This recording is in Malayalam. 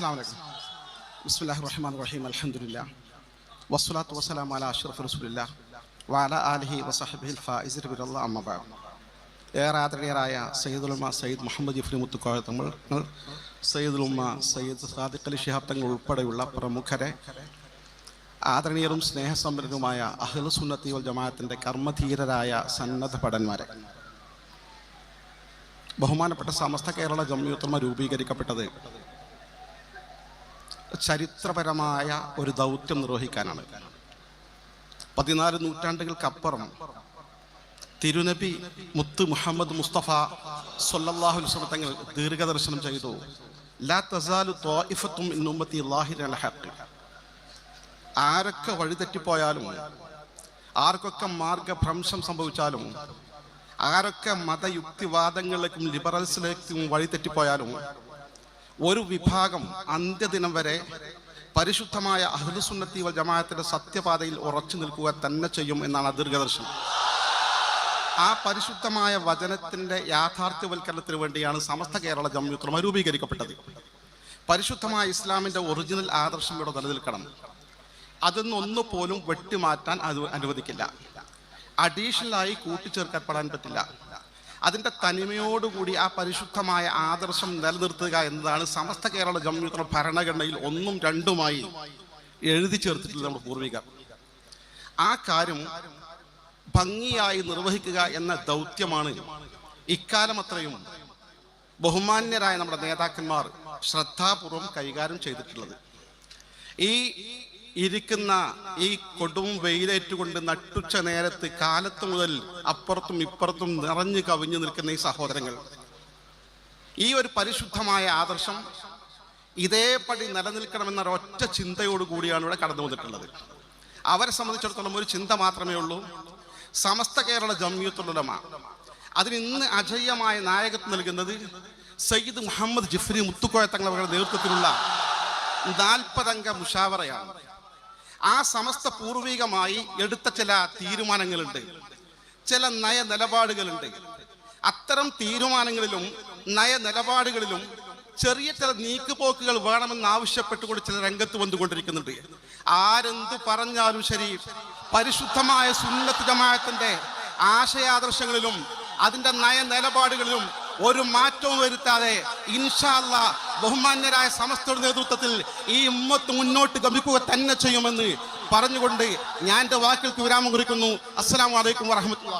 അസ്സാം വലൈക്കും ബിസ്മില്ലാഹി റഹ്മാൻ റഹീം. അൽഹംദുലില്ലാ. വസ്സലാത്തു വസ്സലാം സയ്യിദ് മുഹമ്മദ് ജിഫ്രി മുത്തുക്കോയ തങ്ങൾ സയ്യിദുൽമ സയ്യിദ് സാദിഖ് അലി ഷിഹാബ് തങ്ങൾ ഉൾപ്പെടെയുള്ള പ്രമുഖരെ ആദരണീയരും സ്നേഹസമ്പന്നരുമായ അഹ്ലു സുന്നത്തി വൽ ജമാഅത്തിന്റെ കർമ്മധീരരായ സന്നദ്ധ ഭടന്മാരെ. ബഹുമാനപ്പെട്ട സമസ്ത കേരള ജമ്മിയുത്തമ രൂപീകരിക്കപ്പെട്ടത് ചരിത്രപരമായ ഒരു ദൗത്യം നിർവഹിക്കാനാണ്. പതിനാല് നൂറ്റാണ്ടുകൾക്കപ്പുറം തിരുനബി മുത്ത് മുഹമ്മദ് മുസ്തഫ സൊല്ലാഹു തങ്ങൾ ദീർഘദർശനം ചെയ്തു. ലാ തസാലു ആരൊക്കെ വഴിതെറ്റിപ്പോയാലും ആർക്കൊക്കെ മാർഗഭ്രംശം സംഭവിച്ചാലും ആരൊക്കെ മതയുക്തിവാദങ്ങളിലേക്കും ലിബറൽസിലേക്കും വഴിതെറ്റിപ്പോയാലും ഒരു വിഭാഗം അന്ത്യദിനം വരെ പരിശുദ്ധമായ അഹ്ലുസുന്നത്തി വൽ ജമാഅത്തിന്റെ സത്യപാതയിൽ ഉറച്ചു നിൽക്കുക തന്നെ ചെയ്യും എന്നാണ് ദീർഘദർശനം. ആ പരിശുദ്ധമായ വചനത്തിന്റെ യാഥാർത്ഥ്യവൽക്കരണത്തിന് വേണ്ടിയാണ് സമസ്ത കേരള ജമ്മിയുത്രമ രൂപീകരിക്കപ്പെട്ടത്. പരിശുദ്ധമായ ഇസ്ലാമിന്റെ ഒറിജിനൽ ആദർശം ഇവിടെ നിലനിൽക്കണം. അതൊന്നും പോലും വെട്ടിമാറ്റാൻ അനുവദിക്കില്ല. അഡീഷണലായി കൂട്ടിച്ചേർക്കപ്പെടാൻ പറ്റില്ല. അതിന്റെ തനിമയോടുകൂടി ആ പരിശുദ്ധമായ ആദർശം നിലനിർത്തുക എന്നതാണ് സമസ്ത കേരള ജമ്മിയുത്ര ഭരണഘടനയിൽ ഒന്നും രണ്ടുമായി എഴുതി ചേർത്തിട്ടുള്ള നമ്മുടെ പൂർവികർ. ആ കാര്യം ഭംഗിയായി നിർവഹിക്കുക എന്ന ദൗത്യമാണ് ഇക്കാലം അത്രയും ബഹുമാന്യരായ നമ്മുടെ നേതാക്കന്മാർ ശ്രദ്ധാപൂർവം കൈകാര്യം ചെയ്തിട്ടുള്ളത്. ഈ ഇരിക്കുന്ന ഈ കൊടും വെയിലേറ്റുകൊണ്ട് നട്ടുച്ച നേരത്ത് കാലത്ത് മുതൽ അപ്പുറത്തും ഇപ്പുറത്തും നിറഞ്ഞു കവിഞ്ഞു നിൽക്കുന്ന ഈ സഹോദരങ്ങൾ. ഈ ഒരു പരിശുദ്ധമായ ആദർശം ഇതേപടി നിലനിൽക്കണമെന്ന ഒറ്റ ചിന്തയോട് കൂടിയാണ് ഇവിടെ കടന്നു വന്നിട്ടുള്ളത്. അവരെ സംബന്ധിച്ചിടത്തോളം ഒരു ചിന്ത മാത്രമേ ഉള്ളൂ. സമസ്ത കേരള ജമ്മിയത്തുലമ അതിന് ഇന്ന് അജയ്യമായ നായകത്വം നൽകുന്നത് സയ്യിദ് മുഹമ്മദ് ജിഫ്രി മുത്തുക്കോയ തങ്ങളുടെ നേതൃത്വത്തിലുള്ള നാൽപ്പതംഗ മുഷാവറയാണ്. ആ സമസ്ത പൂർവികമായി എടുത്ത ചില തീരുമാനങ്ങളുണ്ട്. ചില നയ നിലപാടുകളുണ്ട് അത്തരം തീരുമാനങ്ങളിലും നയ നിലപാടുകളിലും ചെറിയ ചില നീക്കുപോക്കുകൾ വേണമെന്ന് ആവശ്യപ്പെട്ടുകൊണ്ട് ചില രംഗത്ത് വന്നുകൊണ്ടിരിക്കുന്നുണ്ട്. ആരെന്തു പറഞ്ഞാലും ശരി പരിശുദ്ധമായ സുന്നത്ത് ജമാഅത്തിന്റെ ആശയാദർശങ്ങളിലും അതിന്റെ നയ നിലപാടുകളിലും ഒരു മാറ്റവും വരുത്താതെ ഇൻഷാല്ല ബഹുമാന്യരായ സമസ്തയുടെ നേതൃത്വത്തിൽ ഈ ഉമ്മത്ത് മുന്നോട്ട് ഗമിക്കുക തന്നെ ചെയ്യുമെന്ന് പറഞ്ഞുകൊണ്ട് ഞാൻ എന്റെ വാക്കുകൾക്ക് വിരാമം കുറിക്കുന്നു. അസ്സാം വലൈക്കും വറഹമത്തുള്ള